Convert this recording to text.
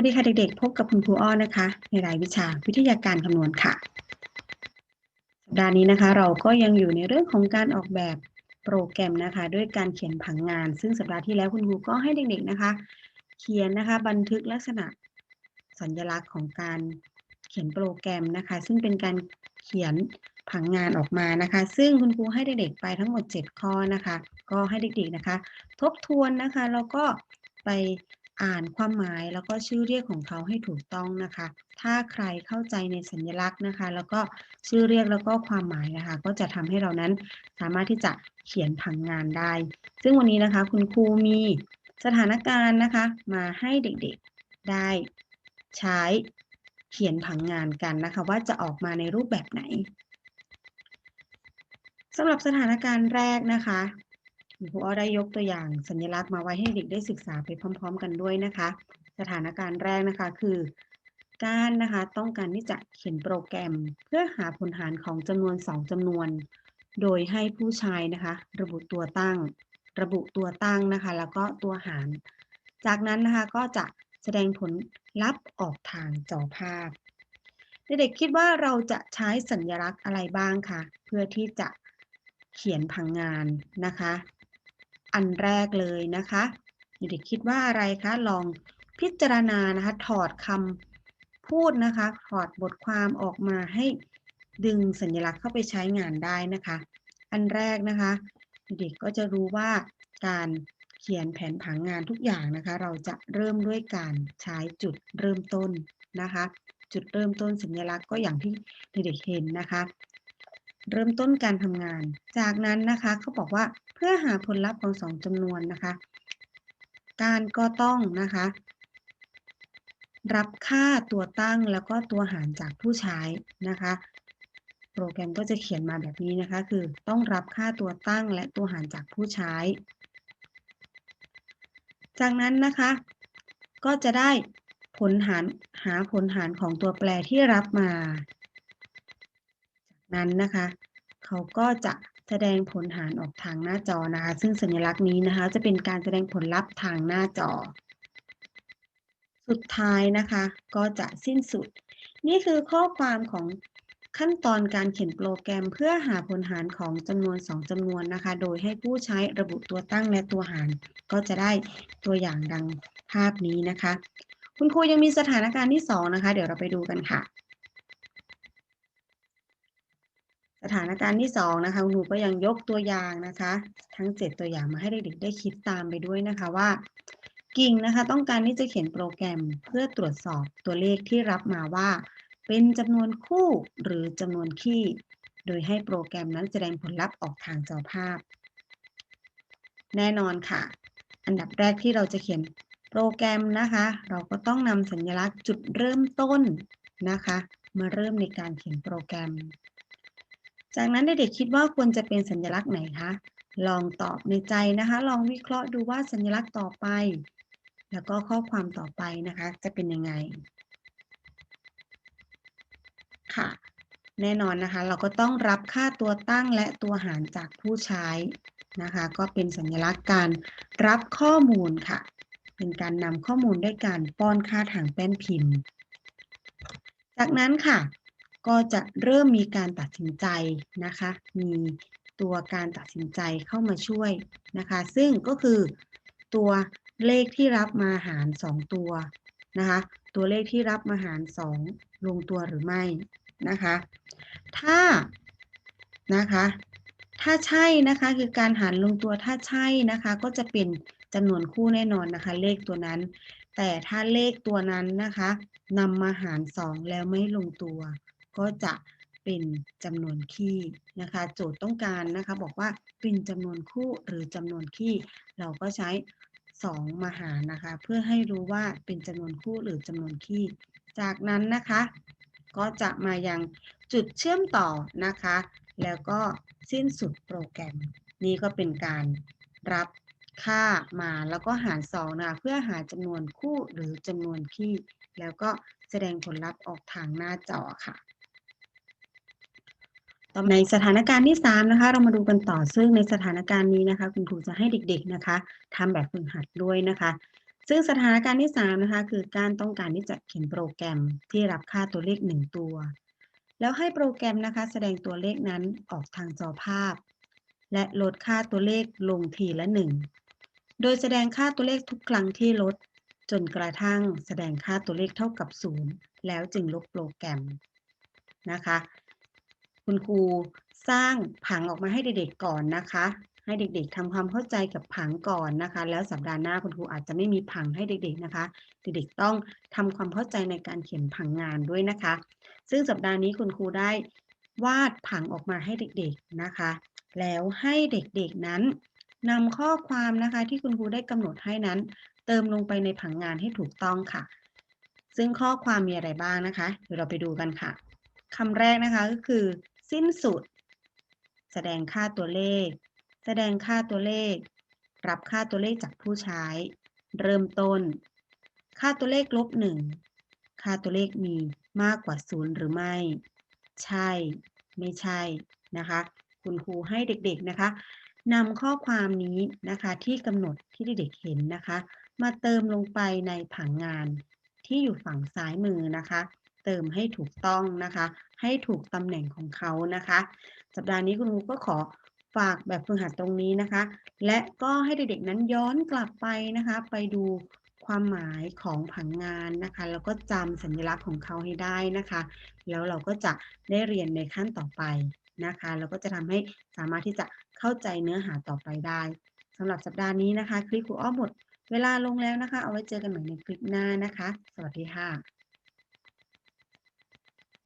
วัสดีค่ะเด็กๆ พบกับคุณครูอ้อนะคะ ในรายวิชาวิทยาการคำนวณค่ะ สัปดาห์นี้นะคะ เราก็ยังอยู่ในเรื่องของการออกแบบโปรแกรมนะคะ ด้วยการเขียนผังงาน ซึ่งสัปดาห์ที่แล้วคุณครูก็ให้เด็กๆนะคะ เขียนนะคะบันทึกลักษณะสัญลักษณ์ของการเขียนโปรแกรมนะคะ ซึ่งเป็นการเขียนผังงานออกมานะคะ ซึ่งคุณครูให้เด็กๆไปทั้งหมด 7 ข้อนะคะ ก็ให้เด็กๆนะคะ ทบทวนนะคะแล้วก็ไป อ่านความหมายแล้วก็ชื่อเรียกของเขาให้ถูกต้องนะคะ ถ้าใครเข้าใจในสัญลักษณ์นะคะ แล้วก็ชื่อเรียกแล้วก็ความหมายนะคะ ก็จะทำให้เรานั้นสามารถที่จะเขียนผังงานได้ ซึ่งวันนี้นะคะคุณครูมีสถานการณ์นะคะ มาให้เด็กๆได้ใช้เขียนผังงานกันนะคะ ว่าจะออกมาในรูปแบบไหนสำหรับสถานการณ์แรกนะคะ ครูอ้อได้ยกตัวอย่างสัญลักษณ์มาไว้ให้เด็กได้ศึกษาไปพร้อม ๆ กันด้วยนะคะ สถานการณ์แรกนะคะคือ การนะคะต้องการที่จะเขียนโปรแกรม เพื่อหาผลหารของจำนวน 2จำนวน โดยให้ผู้ใช้นะคะ ระบุตัวตั้ง ระบุตัวตั้งนะคะ แล้วก็ตัวหาร จากนั้นนะคะก็จะแสดงผลลัพธ์ออกทางจอภาพ เด็กๆคิดว่าเราจะใช้สัญลักษณ์อะไรบ้างคะเพื่อที่จะเขียนผังงานนะคะ อันแรกเลยนะคะเด็กคิดว่าอะไรคะลองพิจารณานะคะถอดคำพูดนะคะถอดบทความออกมาให้ดึงสัญลักษณ์เข้าไปใช้งานได้นะคะ อันแรกนะคะ เด็กก็จะรู้ว่าการเขียนแผนผังงานทุกอย่างนะคะ เราจะเริ่มด้วยการใช้จุดเริ่มต้นนะคะ จุดเริ่มต้นสัญลักษณ์ก็อย่างที่เด็กๆเห็นนะคะ เริ่มต้นการทำงาน จากนั้นนะคะเขาบอกว่าเพื่อหาผลลัพธ์ของสองจำนวนนะคะ การก็ต้องนะคะ รับค่าตัวตั้งแล้วก็ตัวหารจากผู้ใช้นะคะ โปรแกรมก็จะเขียนมาแบบนี้นะคะ คือต้องรับค่าตัวตั้งและตัวหารจากผู้ใช้ จากนั้นนะคะ ก็จะได้ผลหารหาผลหารของตัวแปรที่รับมา นั้นนะคะ เขาก็จะแสดงผลหารออกทางหน้าจอนะคะ ซึ่งสัญลักษณ์นี้นะคะ จะเป็นการแสดงผลลัพธ์ทางหน้าจอ สุดท้ายนะคะ ก็จะสิ้นสุด นี่คือข้อความของขั้นตอนการเขียนโปรแกรมเพื่อหาผลหารของจำนวน 2จำนวนนะคะ โดยให้ผู้ใช้ระบุตัวตั้งและตัวหาร ก็จะได้ตัวอย่างดังภาพนี้นะคะ คุณครูยังมีสถานการณ์ที่ 2 นะคะ เดี๋ยวเราไปดูกันค่ะ สถานการณ์ที่2นะคะคุณครูก็ยังยกตัวอย่างนะคะ ทั้ง 7 ตัวอย่างมาให้เด็กๆได้คิดตามไปด้วยนะคะว่า กิ่งนะคะต้องการที่จะเขียนโปรแกรมเพื่อตรวจสอบตัวเลขที่รับมาว่า เป็นจำนวนคู่หรือจำนวนคี่ โดยให้โปรแกรมนั้นแสดงผลลัพธ์ออกทางจอภาพ แน่นอนค่ะ อันดับแรกที่เราจะเขียนโปรแกรมนะคะ เราก็ต้องนำสัญลักษณ์จุดเริ่มต้นนะคะ มาเริ่มในการเขียนโปรแกรม จากนั้นเด็กๆคิดว่าควรจะเป็นสัญลักษณ์ไหนคะ ลองตอบในใจนะคะ ลองวิเคราะห์ดูว่าสัญลักษณ์ต่อไป แล้วก็ข้อความต่อไปนะคะ จะเป็นยังไง ค่ะ แน่นอนนะคะ เราก็ต้องรับค่าตัวตั้งและตัวหารจากผู้ใช้นะคะ ก็เป็นสัญลักษณ์การรับข้อมูลค่ะ เป็นการนำข้อมูลด้วยการป้อนค่าทางแป้นพิมพ์ จากนั้นค่ะ ก็จะเริ่มมีการตัดสินใจนะคะ มีตัวการตัดสินใจเข้ามาช่วยนะคะ ซึ่งก็คือตัวเลขที่รับมาหาร 2 ตัวนะคะ ตัวเลขที่รับมาหาร 2 ลงตัวหรือไม่นะคะ ถ้านะคะ ถ้าใช่นะคะคือการหารลงตัวถ้าใช่นะคะ ก็จะเป็นจำนวนคู่แน่นอนนะคะ เลขตัวนั้น แต่ถ้าเลขตัวนั้นนะคะนำมาหาร 2 แล้วไม่ลงตัว ก็จะเป็นจำนวนคี่นะคะ โจทย์ต้องการนะคะบอกว่าเป็นจำนวนคู่หรือจำนวนคี่ เราก็ใช้ 2 มาหารนะคะ เพื่อให้รู้ว่าเป็นจำนวนคู่หรือจำนวนคี่ จากนั้นนะคะ ก็จะมายังจุดเชื่อมต่อนะคะ แล้วก็สิ้นสุดโปรแกรม นี่ก็เป็นการรับค่ามาแล้วก็หาร2นะเพื่อหาจำนวนคู่หรือจำนวนคี่ แล้วก็แสดงผลลัพธ์ออกทางหน้าจอค่ะ ต่อในสถานการณ์ที่3นะคะ เรามาดูกันต่อซึ่งในสถานการณ์นี้นะคะ คุณครูจะให้เด็ก ๆนะคะทำแบบฝึกหัดด้วยนะคะ ซึ่งสถานการณ์ที่3นะคะ คือการต้องการที่จะเขียนโปรแกรมที่รับค่าตัวเลข 1 ตัว แล้วให้โปรแกรมนะคะ แสดงตัวเลขนั้นออกทางจอภาพ และลดค่าตัวเลขลงทีละ 1 โดยแสดงค่าตัวเลขทุกครั้งที่ลด จนกระทั่งแสดงค่าตัวเลขเท่ากับ 0 แล้วจึงลบโปรแกรมนะคะ คุณครูสร้างผังออกมาให้เด็กๆก่อนนะคะ ให้เด็กๆทำความเข้าใจกับผังก่อนนะคะ แล้วสัปดาห์หน้าคุณครูอาจจะไม่มีผังให้เด็กๆนะคะ เด็กๆต้องทำความเข้าใจในการเขียนผังงานด้วยนะคะ ซึ่งสัปดาห์นี้คุณครูได้วาดผังออกมาให้เด็กๆนะคะ แล้วให้เด็กๆนั้นนำข้อความนะคะที่คุณครูได้กำหนดให้นั้น เติมลงไปในผังงานให้ถูกต้องค่ะ ซึ่งข้อความมีอะไรบ้างนะคะ เดี๋ยวเราไปดูกันค่ะคำแรกนะคะก็คือ สิ้นสุด แสดงค่าตัวเลข แสดงค่าตัวเลข รับค่าตัวเลขจากผู้ใช้ เริ่มต้น ค่าตัวเลขลบหนึ่งค่าตัวเลขมีมากกว่าศูนย์หรือไม่ ใช่ ไม่ใช่นะคะ คุณครูให้เด็กๆนะคะนำข้อความนี้นะคะที่กำหนดที่เด็กๆเห็นนะคะ มาเติมลงไปในผังงานที่อยู่ฝั่งซ้ายมือนะคะ เติมให้ถูกต้องนะคะ ให้ถูกตำแหน่งของเขานะคะ สัปดาห์นี้คุณครูก็ขอฝากแบบฝึกหัดตรงนี้นะคะ และก็ให้เด็กๆนั้นย้อนกลับไปนะคะ ไปดูความหมายของผังงานนะคะ แล้วก็จำสัญลักษณ์ของเขาให้ได้นะคะ แล้วเราก็จะได้เรียนในขั้นต่อไปนะคะแล้วก็จะทำให้สามารถที่จะเข้าใจเนื้อหาต่อไปได้สำหรับสัปดาห์นี้นะคะ คลิปครูอ้อมหมด เวลาลงแล้วนะคะ เอาไว้เจอกันใหม่ในคลิปหน้านะคะ สวัสดีค่ะ